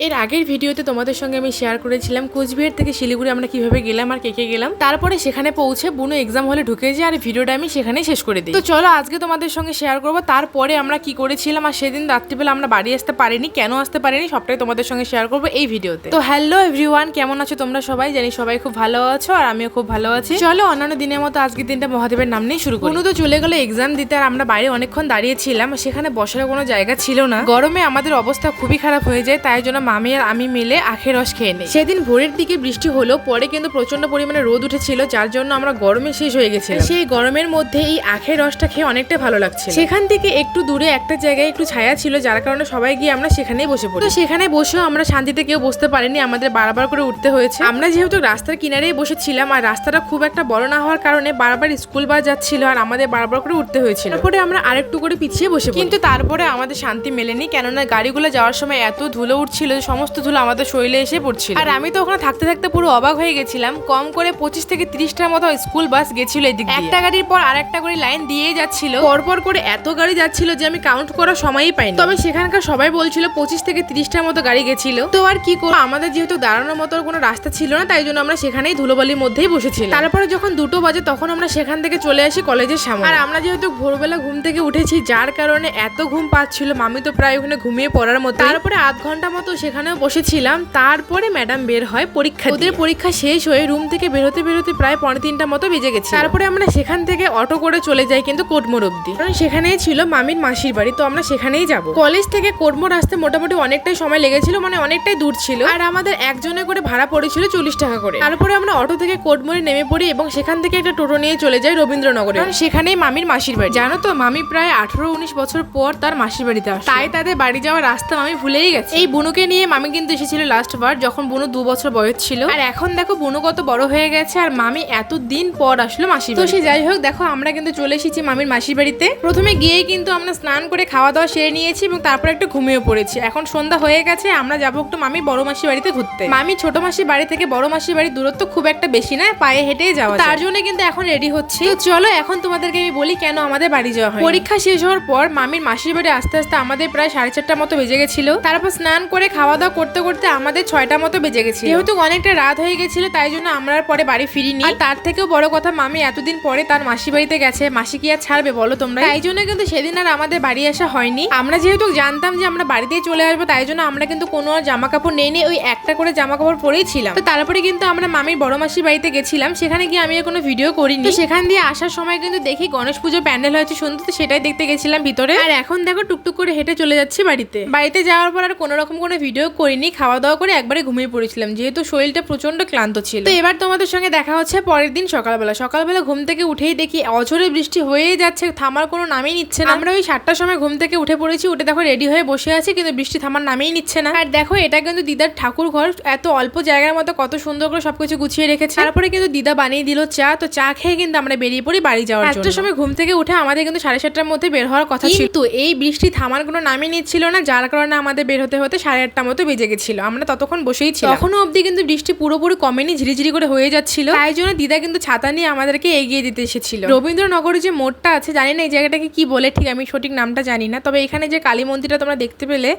এর আগের ভিডিওতে তোমাদের সঙ্গে আমি শেয়ার করেছিলাম কোচবিহার থেকে শিলিগুড়ি আমরা কীভাবে গেলাম আর কে কে গেলাম। তারপরে সেখানে পৌঁছে বুনো এক্সাম হলে ঢুকে যায় আর ভিডিওটা আমি সেখানে শেষ করে দিই। তো চলো আজকে তোমাদের সঙ্গে শেয়ার করব, তারপরে আমরা কি করেছিলাম আর সেদিন রাত্রিবেলা আমরা বাড়ি আসতে পারিনি, কেন আসতে পারিনি সবটাই তোমাদের সঙ্গে শেয়ার করব এই ভিডিওতে। তো হ্যালো এভরিওয়ান কেমন আছো তোমরা সবাই? জানি সবাই খুব ভালো আছো আর আমিও খুব ভালো আছি। চলো অন্যান্য দিনের মতো আজকের দিনটা মহাদেবের নাম নিয়ে শুরু করি। বুনু তো চলে গেলো এক্সাম দিতে আর আমরা বাইরে অনেকক্ষণ দাঁড়িয়েছিলাম, সেখানে বসার কোনো জায়গা ছিল না। গরমে আমাদের অবস্থা খুবই খারাপ হয়ে যায়, তাই জন্য মামি আর আমি মিলে আখের রস খেয়ে নিই। সেদিন ভোরের দিকে বৃষ্টি হলো পরে কিন্তু প্রচণ্ড পরিমাণে রোদ উঠেছিল, যার জন্য আমরা গরমে শেষ হয়ে গেছিলাম। সেই গরমের মধ্যে এই আখের রসটা খেয়ে অনেকটা ভালো লাগছে সেখান থেকে একটু দূরে একটা জায়গায় একটু ছায়া ছিল, যার কারণে সবাই গিয়ে আমরা সেখানেই বসে পড়ি। সেখানে বসেও আমরা শান্তিতে কেউ বসতে পারিনি, আমাদের বারবার করে উঠতে হয়েছে। আমরা যেহেতু রাস্তার কিনারেই বসেছিলাম, আর রাস্তাটা খুব একটা বড় না হওয়ার কারণে বারবার স্কুল বাস যাচ্ছিল, আর আমাদের বারবার করে উঠতে হয়েছিল। তারপরে আমরা আরেকটু করে পিছিয়ে বসে কিন্তু তারপরে আমাদের শান্তি মেলেনি, কেননা গাড়িগুলো যাওয়ার সময় এত ধুলো উঠছিল যে সমস্ত ধুলো আমাদের শরীরে এসে পড়ছিল। আর আমি তো ওখানে থাকতে থাকতে পুরো অবাক হয়ে গেছিলাম। কম করে পঁচিশ থেকে তিরিশটার মতো স্কুল বাস গেছিল এদিক দিয়ে। একটা গাড়ির পর আরেকটা করে লাইন দিয়েই যাচ্ছিল। পরপর করে এত গাড়ি যাচ্ছিল যে আমি কাউন্ট করার সময়ই পাইনি। তবে সেখানকার সবাই বলছিল পঁচিশ থেকে তিরিশটার মতো গাড়ি গেছিল। তো আর কি করব? আমাদের যেহেতু দাঁড়ানোর মতো কোনো রাস্তা ছিল না তাই জন্য আমরা সেখানেই ধুলোবালির মধ্যেই বসেছিলাম। তারপরে যখন দুটো বাজে তখন আমরা সেখান থেকে চলে আসি কলেজের সামনে। আর আমরা যেহেতু ভোরবেলা ঘুম থেকে উঠেছি যার কারণে এত ঘুম পাচ্ছিল মামি তো প্রায় ওখানে ঘুমিয়ে পড়ার মতো তারপরে আধ ঘণ্টা মতো সেখানেও বসেছিলাম। তারপরে ম্যাডাম বের হয় পরীক্ষা ওদের পরীক্ষা শেষ হয়ে রুম থেকে বেরোতে বেরোতে প্রায় পনেরো তিনটা মতো বেজে গেছে তারপরে আমরা সেখান থেকে অটো করে চলে যাই কিন্তু কোটমোর অব্দি কারণ সেখানেই ছিল মামির মাসির বাড়ি তো আমরা সেখানেই যাব। কলেজ থেকে কোটমোর আসতে মোটামুটি অনেকটাই সময় লেগেছিল মানে অনেকটাই দূর ছিল। আর আমাদের একজনে করে ভাড়া পড়েছিল চল্লিশ টাকা করে। তারপরে আমরা অটো থেকে কোটমোড়ে নেমে পড়ি এবং সেখান থেকে একটা টোটো নিয়ে চলে যাই রবীন্দ্রনগরে। কারণ সেখানেই মামির মাসির বাড়ি। জানো তো মামি প্রায় আঠারো উনিশ বছর পর তার মাসির বাড়িতে আসে তাই তাদের বাড়ি যাওয়ার রাস্তা মামি ভুলেই গেছে। এই বুনুকে নিয়ে মামি কিন্তু এসেছিল লাস্ট বার যখন বুনু দু বছর বয়স ছিল। আর এখন দেখো বুনু কত বড় হয়ে গেছে আর মামি এত দিন পর আসলো মাসির তো সে যাই হোক দেখো আমরা কিন্তু চলে এসেছি মামির মাসির বাড়িতে। প্রথমে গিয়ে কিন্তু আমরা স্নান করে খাওয়া দাওয়া সেরে নিয়েছি এবং তারপর একটু ঘুমিয়ে পড়েছি। এখন সন্ধ্যা হয়ে গেছে আমরা যাব একটু মামি বড় মাসির বাড়িতে ঘুরতে। মামি ছোট মাসির বাড়ি থেকে বড় মাসির বাড়ির দূরত্ব খুব একটা বেশি না পায়ে হেঁটেই যাওয়া তার জন্য কিন্তু এখন রেডি হচ্ছে। তো চলো এখন তোমাদেরকে আমি বলি কেন আমাদের বাড়ি যাওয়া হয় পরীক্ষা শেষ হওয়ার পর মামির মাসির বাড়ি আস্তে আস্তে আমাদের প্রায় সাড়ে চারটা মতো বেজে গেছিল। তারপর স্নান করে খাওয়া দাওয়া করতে করতে আমাদের ছয়টা মতো বেজে গেছে যেহেতু অনেকটা রাত হয়ে গেছিল, তাই জন্য আমরা আর পরে বাড়ি ফিরিনি। আর তার থেকেও বড় কথা, মামি এতদিন পরে তার মাসি বাড়িতে গেছে। মাসি কি আর ছাড়বে বলো তোমরা? তাই জন্য কিন্তু সেদিন আর আমাদের বাড়ি আসা হয়নি। আমরা যেহেতু জানতাম যে আমরা বাড়িতেই চলে আসব, তাই জন্য আমরা কিন্তু কোনো আর জামা কাপড় নেই ওই একটা করে জামা কাপড় পরেই ছিলাম। তো তারপরে কিন্তু আমরা মামির বড় মাসির বাড়িতে গেছিলাম, সেখানে গিয়ে আমি কোনো ভিডিও করিনি। সেখান দিয়ে আসার সময় কিন্তু দেখি গণেশ পুজোর প্যান্ডেল হয়েছে সুন্দর তো সেটাই দেখতে গেছিলাম ভিতরে। আর এখন দেখো টুকটুক করে হেঁটে চলে যাচ্ছি বাড়িতে। বাড়িতে যাওয়ার পর আর কোনো রকম কোনো ভিডিও করিনি খাওয়া দাওয়া করে একবারে ঘুমিয়ে পড়েছিলাম যেহেতু শরীরটা প্রচণ্ড ক্লান্ত ছিল। তো এবার তোমাদের সঙ্গে দেখা হচ্ছে পরের দিন সকালবেলা। সকালবেলা ঘুম থেকে উঠেই দেখি অঝরে বৃষ্টি হয়েই যাচ্ছে থামার কোনো নামই নিচ্ছে না। আমরা ওই সাতটার সময় ঘুম থেকে উঠে পড়েছি উঠে দেখো রেডি হয়ে বসে আছি কিন্তু বৃষ্টি থামার নামেই নিচ্ছে না। আর দেখো এটা কিন্তু দিদার ঠাকুর ঘর এত অল্প জায়গার মতো কত সুন্দর করে সবকিছু গুছিয়ে রেখেছে। তারপরে কিন্তু দিদা বানিয়ে দিল চা তো চা খেয়ে কিন্তু আমরা বেরিয়ে পড়ি বাড়ি যাওয়ার জন্য। একটার সময় ঘুম থেকে উঠে আমাদের কিন্তু সাড়ে সাতটার মধ্যে বের হওয়ার কথা ছিল। কিন্তু এই বৃষ্টি থামার কোনো নামই নিচ্ছিল না যার কারণে আমাদের বের হতে হতে সাড়ে আটটা মতো বেজে গেছিল আমরা ততক্ষণ বসেই ছিলাম। তখনও অবধি কিন্তু বৃষ্টি পুরোপুরি কমেনি ঝিরিঝিরি করে হয়ে যাচ্ছিল। তাই জন্য দিদা কিন্তু ছাতা নিয়ে আমাদেরকে এগিয়ে দিতে এসেছিল। রবীন্দ্রনগরে যে মোড়টা আছে জানি না এই জায়গাটাকে কি বলে ঠিক আমি সঠিক নামটা জানি না। তবে এখানে যে কালী মন্দিরটা তোমরা দেখতে পেলে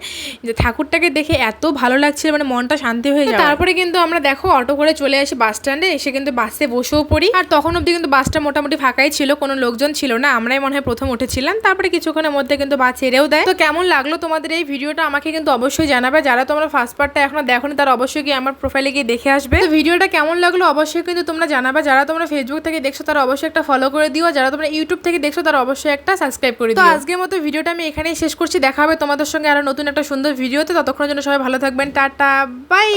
যে ঠাকুরটাকে দেখে এত ভালো লাগছিল মানে মনটা শান্তি হয়ে যায় তারপরে কিন্তু আমরা দেখো অটো করে চলে আসি বাস স্ট্যান্ডে এসে কিন্তু বাসে বসেও পড়ি। আর তখন অবধি কিন্তু বাসটা মোটামুটি ফাঁকাই ছিল কোনো লোকজন ছিল না আমরাই মনে হয় প্রথম উঠেছিলাম। তারপরে কিছুক্ষণের মধ্যে কিন্তু বাস ছেড়েও দেয়। তো কেমন লাগল তোমাদের এই ভিডিওটা আমাকে কিন্তু অবশ্যই জানাবে যারা তোমরা ফার্স্ট পার্টটা এখনও দেখো তারা অবশ্যই গিয়ে আমার প্রোফাইলে গিয়ে দেখে আসবে। ভিডিওটা কেমন লাগল অবশ্যই কিন্তু তোমরা জানাবে। যারা তোমরা ফেসবুক থেকে দেখছ তারা অবশ্যই একটা ফলো করে দিও। যারা তোমরা ইউটিউব থেকে দেখছ তারা অবশ্যই একটা সাবস্ক্রাইব করে দিও। তো আজকের মতো ভিডিওটা আমি এখানেই শেষ করছি। দেখা হবে তোমাদের সঙ্গে আরও নতুন একটা সুন্দর ভিডিওতে। ততক্ষণের জন্য সবাই ভালো থাকবেন। Tata bye